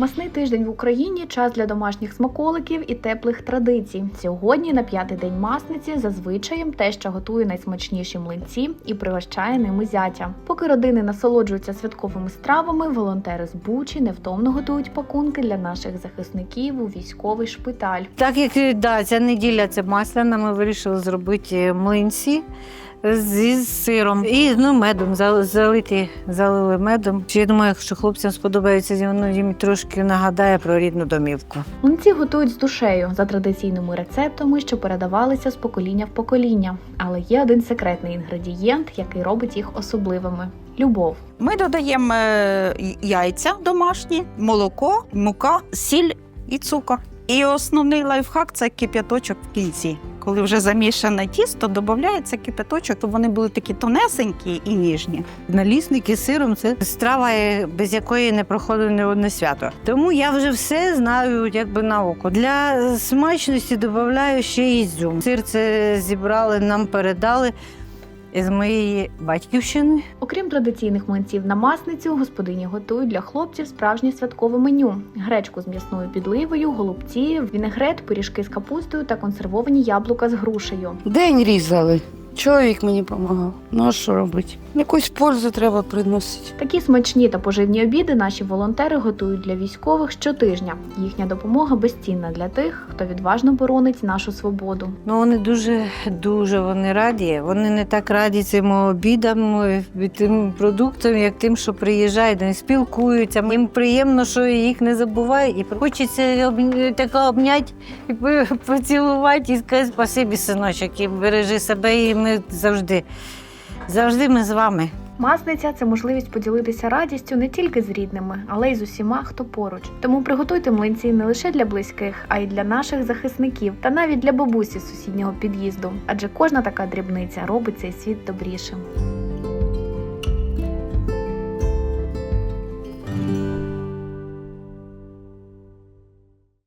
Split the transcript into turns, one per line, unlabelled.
Масний тиждень в Україні час для домашніх смаколиків і теплих традицій. Сьогодні, на п'ятий день масниці, за звичаєм теща готує найсмачніші млинці і пригощає ними зятя. Поки родини насолоджуються святковими стравами, волонтери з Бучі невтомно готують пакунки для наших захисників у військовий шпиталь.
Так як да, ця неділя це масляна, ми вирішили зробити млинці зі сиром і ну, медом зал- залиті, залили медом. Я думаю, якщо хлопцям сподобається, воно їм трошки нагадає про рідну домівку.
Млинці готують з душею за традиційними рецептами, що передавалися з покоління в покоління. Але є один секретний інгредієнт, який робить їх особливими любов.
Ми додаємо е, яйця домашні, молоко, мука, сіль і цукор. І основний лайфхак це кип'яточок в кінці. Коли вже замішане тісто, додається кип'яточок, то вони були такі тонесенькі і ніжні.
Налісники сиром це страва, е, без якої не проходить ні одне свято. Тому я вже все знаю якби на око. Для смачності додаю ще ізюм. Сир це зібрали, нам передали з моєї батьківщини.
Окрім традиційних млинців на масницю, господині готують для хлопців справжнє святкове меню: гречку з м'ясною підливою, голубці, вінегрет, пиріжки з капустою та консервовані яблука з грушею.
День різали. Чоловік мені допомагав. Ну а що робити? Якусь пользу треба приносити.
Такі смачні та поживні обіди наші волонтери готують для військових щотижня. Їхня допомога безцінна для тих, хто відважно боронить нашу свободу.
Ну вони дуже дуже вони раді. Вони не так раді цим обідам, е, тим продуктам, як тим, що приїжджають, вони спілкуються. Їм приємно, що їх не забувають, і хочеться об- тако обняти і поцілувати і сказати спасибі, синочок, і бережи себе, і ми завжди, завжди ми з вами.
Масниця це можливість поділитися радістю не тільки з рідними, але й з усіма, хто поруч. Тому приготуйте млинці не лише для близьких, а й для наших захисників, та навіть для бабусі з сусіднього під'їзду. Адже кожна така дрібниця робить цей світ добрішим.